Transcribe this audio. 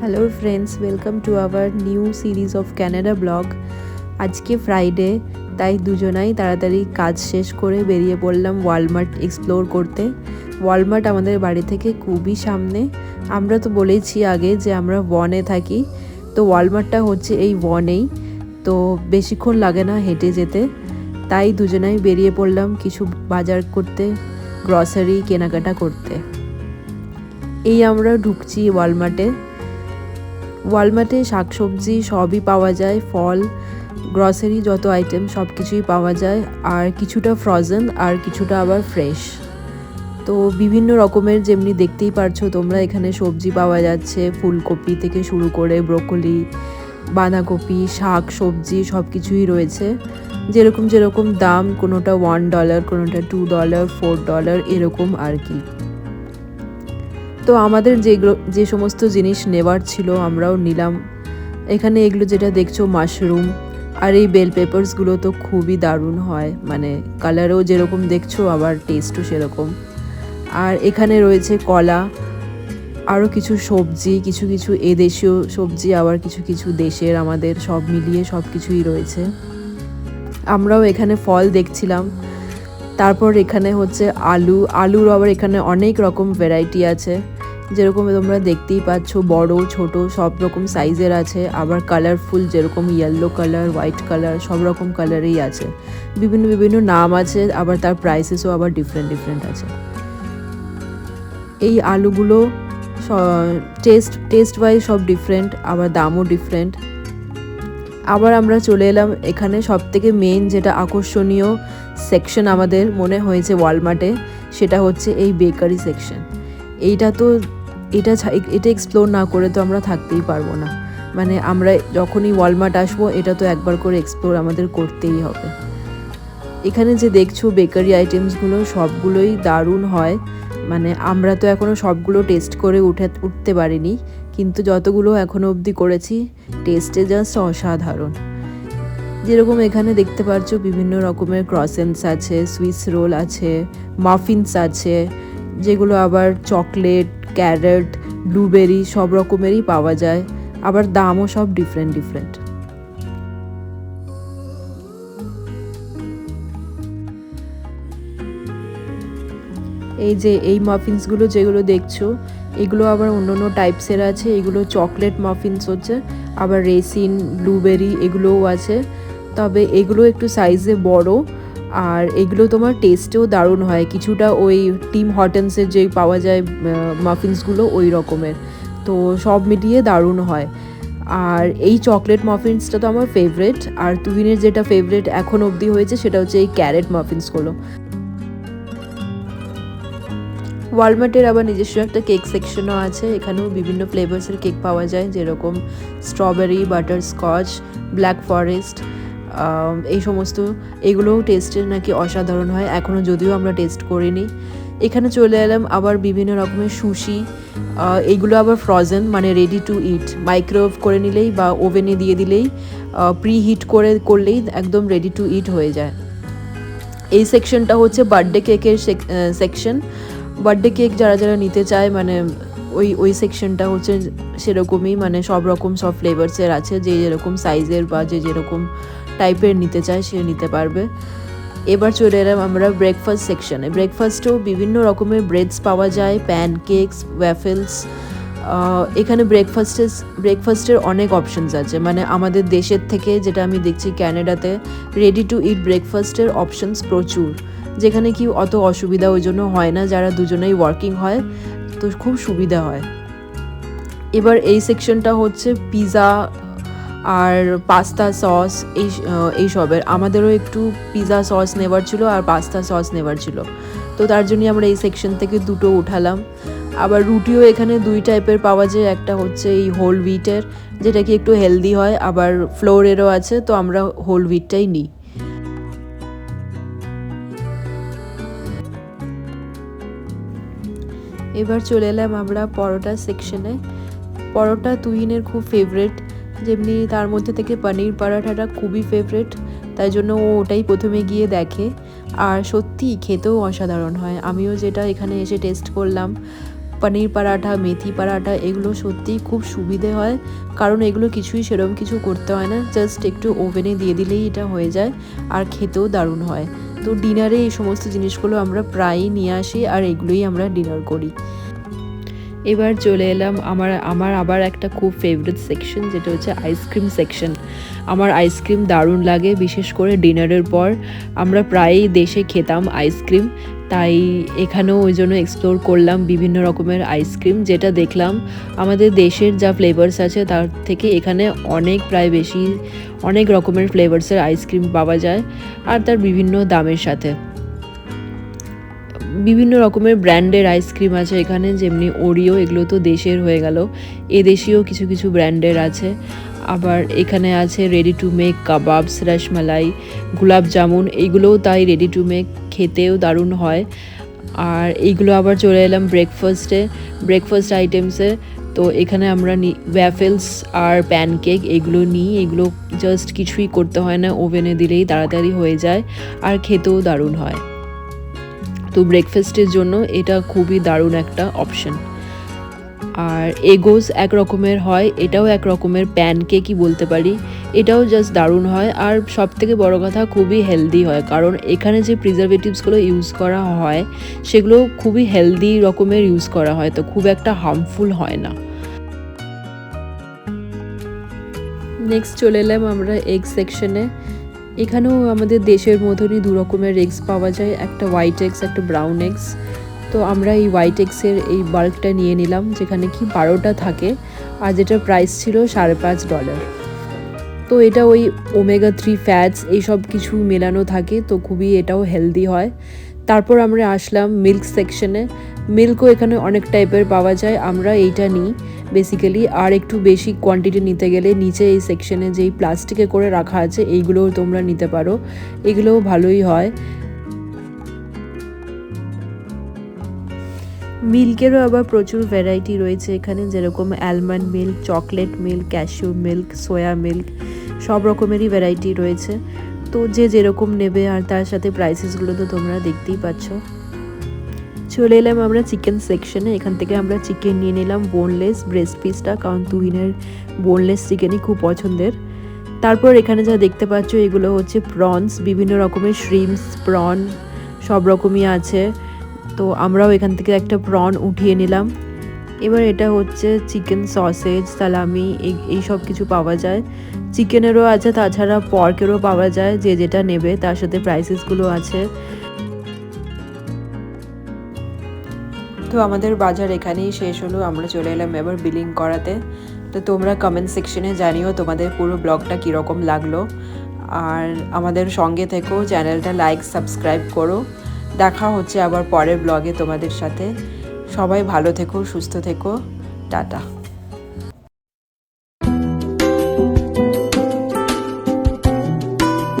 Hello friends welcome to our new series of Canada blog আজকে Friday তাই দুজনাই তাড়াতাড়ি কাজ শেষ করে বেরিয়ে পড়লাম ওয়ালমার্ট এক্সপ্লোর করতে। ওয়ালমার্ট আমাদের বাড়ি থেকে খুবই সামনে। আমরা তো বলেছি আগে যে আমরা ওয়ানে থাকি। তো ওয়ালমার্টটা হচ্ছে এই ওয়ানেই তো বেশিক্ষণ লাগে না হেঁটে যেতে। তাই দুজনাই বেরিয়ে পড়লাম কিছু বাজার করতে গ্রসারি কেনাকাটা করতে। এই আমরা ঢুকছি ওয়ালমার্টে ওয়ালমার্টে শাকসবজি সবই পাওয়া যায়, ফল গ্রসারি যত আইটেম সব কিছুই পাওয়া যায়, আর কিছুটা ফ্রোজেন আর কিছুটা আবার ফ্রেশ তো বিভিন্ন রকমের যেমনি দেখতেই পারছ তোমরা, এখানে সবজি পাওয়া যাচ্ছে, ফুলকপি থেকে শুরু করে ব্রোকলি বাঁধাকপি শাক সবজি সব কিছুই রয়েছে। যেরকম যেরকম দাম, কোনোটা ওয়ান ডলার কোনোটা টু ডলার ফোর ডলার এরকম আর কি। তো আমাদের যেগুলো যে সমস্ত জিনিস নেওয়ার ছিল আমরাও নিলাম। এখানে এগুলো যেটা দেখছ মাশরুম আর এই বেল পেপারসগুলো তো খুবই দারুণ হয়। মানে কালারও যেরকম দেখছ, আবার টেস্টও সেরকম। আর এখানে রয়েছে কলা আরও কিছু সবজি, কিছু কিছু এদেশীয় সবজি, আবার কিছু কিছু দেশের আমাদের সব মিলিয়ে সব কিছুই রয়েছে। আমরাও এখানে ফল দেখছিলাম। তারপর এখানে হচ্ছে আলু আলুর আবার এখানে অনেক রকম ভ্যারাইটি আছে। যেরকম তোমরা দেখতেই পাচ্ছ, বড়, ছোট, সব রকম সাইজের আছে। আবার কালারফুল যেরকম ইয়েলো কালার হোয়াইট কালার সব রকম কালারেই আছে। বিভিন্ন বিভিন্ন নাম আছে, আবার তার প্রাইসেসও আবার ডিফারেন্ট ডিফারেন্ট আছে। এই আলুগুলো টেস্ট টেস্ট ওয়াইজ সব ডিফারেন্ট আবার দামও ডিফারেন্ট আবার আমরা চলে এলাম এখানে সব থেকে মেন যেটা আকর্ষণীয় সেকশন আমাদের মনে হয়েছে ওয়ালমার্টে সেটা হচ্ছে এই বেকারি সেকশন এইটা তো এটা এটা এক্সপ্লোর না করে তো আমরা থাকতেই পারব না। মানে আমরা যখনই ওয়ালমার্ট আসব, এটা তো একবার করে এক্সপ্লোর আমাদের করতেই হবে। এখানে যে দেখছ বেকারি আইটেমসগুলো সবগুলোই দারুণ হয়। মানে আমরা তো এখনও সবগুলো টেস্ট করে উঠে, উঠতে পারিনি। কিন্তু যতগুলো এখনও অবধি করেছি টেস্টে জাস্ট অসাধারণ। যেরকম এখানে দেখতে পাচ্ছ বিভিন্ন রকমের ক্রসেন্স আছে সুইস রোল আছে মাফিনস আছে, যেগুলো আবার চকলেট ক্যারেট, ব্লুবেরি সব রকমেরই পাওয়া যায়, আবার দামও সব ডিফারেন্ট ডিফারেন্ট এই যে, এই মাফিনসগুলো যেগুলো দেখছ, এগুলো আবার অন্য অন্য টাইপসের আছে, এগুলো চকলেট মাফিনস হচ্ছে, আবার রেসিন ব্লুবেরি এগুলোও আছে, তবে এগুলো একটু সাইজে বড় আর এগুলো তোমার টেস্টেও দারুণ হয়। কিছুটা ওই টিম হটেন্সের যে পাওয়া যায় মাফিনসগুলো ওই রকমের। তো সব মিলিয়ে দারুণ হয়। আর এই চকলেট মাফিনসটা তো আমার ফেভারেট আর তুহিনের যেটা ফেভারেট এখন অবধি হয়েছে, সেটা হচ্ছে এই ক্যারেট মাফিনসগুলো ওয়ালমার্টের আবার নিজস্ব একটা কেক সেকশনও আছে। এখানেও বিভিন্ন ফ্লেভার্সের কেক পাওয়া যায়, যেরকম strawberry butterscotch black forest এই সমস্ত, এগুলোও টেস্টের নাকি অসাধারণ হয় এখনও যদিও আমরা টেস্ট করিনি। এখানে চলে এলাম আবার বিভিন্ন রকমের সুশি এইগুলো আবার ফ্রোজেন মানে রেডি টু ইট মাইক্রোওয়েভ করে নিলেই বা ওভেনে দিয়ে দিলেই প্রি হিট করে করলেই একদম রেডি টু ইট হয়ে যায়। এই সেকশনটা হচ্ছে বার্থডে কেকের সেকশন বার্থডে কেক যারা যারা নিতে চায় মানে ওই ওই সেকশনটা হচ্ছে সেরকমই মানে সব রকম, সব ফ্লেভার্সের আছে, যে যেরকম সাইজের বা যে যেরকম টাইপের নিতে চায়, সে নিতে পারবে। এবার চলে এলাম আমরা ব্রেকফাস্ট সেকশনে ব্রেকফাস্টেও বিভিন্ন রকমের ব্রেডস পাওয়া যায় প্যানকেকস ওয়াফেলস এখানে ব্রেকফাস্টের ব্রেকফাস্টের অনেক অপশনস আছে। মানে আমাদের দেশের থেকে যেটা আমি দেখছি ক্যানাডাতে রেডি টু ইট ব্রেকফাস্টের অপশনস প্রচুর। যেখানে কি অত অসুবিধা ওই জন্য হয় না, যারা দুজনেই ওয়ার্কিং হয়, তো খুব সুবিধা হয়। এবার এই সেকশনটা হচ্ছে পিৎজা আর পাস্তা সস এই এইসবের আমাদেরও একটু পিৎজা সস নেবার ছিল আর পাস্তা সস নেবার ছিল। তো তার জন্যই আমরা এই সেকশন থেকে দুটো উঠালাম। আবার রুটিও এখানে দুই টাইপের পাওয়া যায়। একটা হচ্ছে এই হোল হুইটের যেটা কি একটু হেলদি হয়। আবার ফ্লোরেরও আছে, তো আমরা হোল হুইটটাই নিই। এবার চলে এলাম আমরা পরোটা সেকশনে পরোটা তুহিনের খুব ফেভারেট যেমনি তার মধ্যে থেকে পনির পরাঠাটা খুবই ফেভারেট তাই জন্য ও ওটাই প্রথমে গিয়ে দেখে। আর সত্যি খেতেও অসাধারণ হয়। আমিও যেটা এখানে এসে টেস্ট করলাম, পনির পরাঠা, মেথি পরাঠা, এগুলো সত্যিই খুব সুবিধে হয়। কারণ এগুলো কিছুই সেরকম কিছু করতে হয় না জাস্ট একটু ওভেনে দিয়ে দিলেই এটা হয়ে যায় আর খেতেও দারুণ হয়। তো ডিনারে এই সমস্ত জিনিসগুলো আমরা প্রায়ই নিয়ে আসি আর এগুলোই আমরা ডিনার করি। এবার চলে এলাম আমার আমার আবার একটা খুব ফেভারিট সেকশন যেটা হচ্ছে আইসক্রিম সেকশন আমার আইসক্রিম দারুণ লাগে, বিশেষ করে ডিনারের পর। আমরা প্রায়ই দেশে খেতাম আইসক্রিম তাই এখানেও ওই জন্য এক্সপ্লোর করলাম বিভিন্ন রকমের আইসক্রিম যেটা দেখলাম আমাদের দেশের যা ফ্লেভার্স আছে, তার থেকে এখানে অনেক প্রায় বেশি, অনেক রকমের ফ্লেভার্সের আইসক্রিম পাওয়া যায়, আর তার বিভিন্ন দামের সাথে। বিভিন্ন রকমের ব্র্যান্ডের আইসক্রিম আছে এখানে, যেমনি ওরিও এগুলো তো দেশের হয়ে গেল। এদেশীয় কিছু কিছু ব্র্যান্ডের আছে। আবার এখানে আছে ready to make kebabs rasmalai gulab jamun এইগুলোও তাই রেডি টু মেক খেতেও দারুণ হয়। আর এইগুলো আবার চলে এলাম ব্রেকফাস্টে ব্রেকফাস্ট আইটেমসে তো এখানে আমরা নি ওয়াফেলস আর প্যানকেক এগুলো নিই। এগুলো জাস্ট কিছুই করতে হয় না ওভেনে দিলেই তাড়াতাড়ি হয়ে যায়। আর খেতেও দারুণ হয়। তো ব্রেকফাস্টের জন্য এটা খুবই দারুণ একটা অপশন আর এগোস এক রকমের হয়, এটাও এক রকমের প্যানকেকই বলতে পারি, এটাও জাস্ট দারুণ হয়। আর সব থেকে বড়ো কথা, খুবই হেলদি হয়, কারণ এখানে যে প্রিজারভেটিভসগুলো ইউজ করা হয় সেগুলো খুবই হেলদি রকমের ইউজ করা হয়, তো খুব একটা হার্মফুল হয় না। নেক্সট চলে এলাম আমরা এগ সেকশনে এখানেও আমাদের দেশের মতনই দু রকমের এগস পাওয়া যায়, একটা হোয়াইট এগস একটা ব্রাউন এগস তো আমরা এই হোয়াইট এগসের এই বাল্কটা নিয়ে নিলাম, যেখানে কি বারোটা থাকে, আর যেটার প্রাইস ছিল সাড়ে পাঁচ ডলার তো এটা ওই ওমেগা থ্রি ফ্যাটস এইসব কিছু মেলানো থাকে, তো খুবই এটাও হেলদি হয়। তারপর আমরা আসলাম মিল্ক সেকশনে মিল্কও এখানে অনেক টাইপের পাওয়া যায়, আমরা এইটা নিই। বেসিক্যালি আর একটু বেশি কোয়ান্টিটি নিতে গেলে নিচে এই সেকশনে যেই প্লাস্টিকে করে রাখা আছে, এইগুলোও তোমরা নিতে পারো। এগুলোও ভালোই হয়। মিল্কেরও আবার প্রচুর ভ্যারাইটি রয়েছে এখানে, যেরকম almond milk chocolate milk cashew milk soya milk সব রকমেরই ভ্যারাইটি রয়েছে। তো যে যেরকম নেবে আর তার সাথে প্রাইসেসগুলো তো তোমরা দেখতেই পাচ্ছ। চলে এলাম আমরা চিকেন সেকশনে এখান থেকে আমরা চিকেন নিয়ে নিলাম বোনলেস ব্রেস্ট পিসটা কারণ তুহিনের বোনলেস চিকেনই খুব পছন্দের। তারপর এখানে যা দেখতে পাচ্ছ, এগুলো হচ্ছে প্রনস বিভিন্ন রকমের শ্রিমস প্রন সব রকমই আছে। তো আমরাও এখান থেকে একটা প্রন উঠিয়ে নিলাম। এবার এটা হচ্ছে চিকেন সসেজ সালামি এই সব কিছু পাওয়া যায়। চিকেনেরও আছে, তাছাড়া পর্কেরও পাওয়া যায়, যে যেটা নেবে, তার সাথে প্রাইসেসগুলো আছে। তো আমাদের বাজার এখানেই শেষ হলো, আমরা চলে এলাম এবার বিলিং করাতে। তো তোমরা কমেন্ট সেকশনে জানিও তোমাদের পুরো ব্লগটা কীরকম লাগল। আর আমাদের সঙ্গে থেকেও চ্যানেলটা লাইক সাবস্ক্রাইব করো। দেখা হচ্ছে আবার পরের ব্লগে তোমাদের সাথে। সবাই ভালো থেকো, সুস্থ থেকো। টাটা।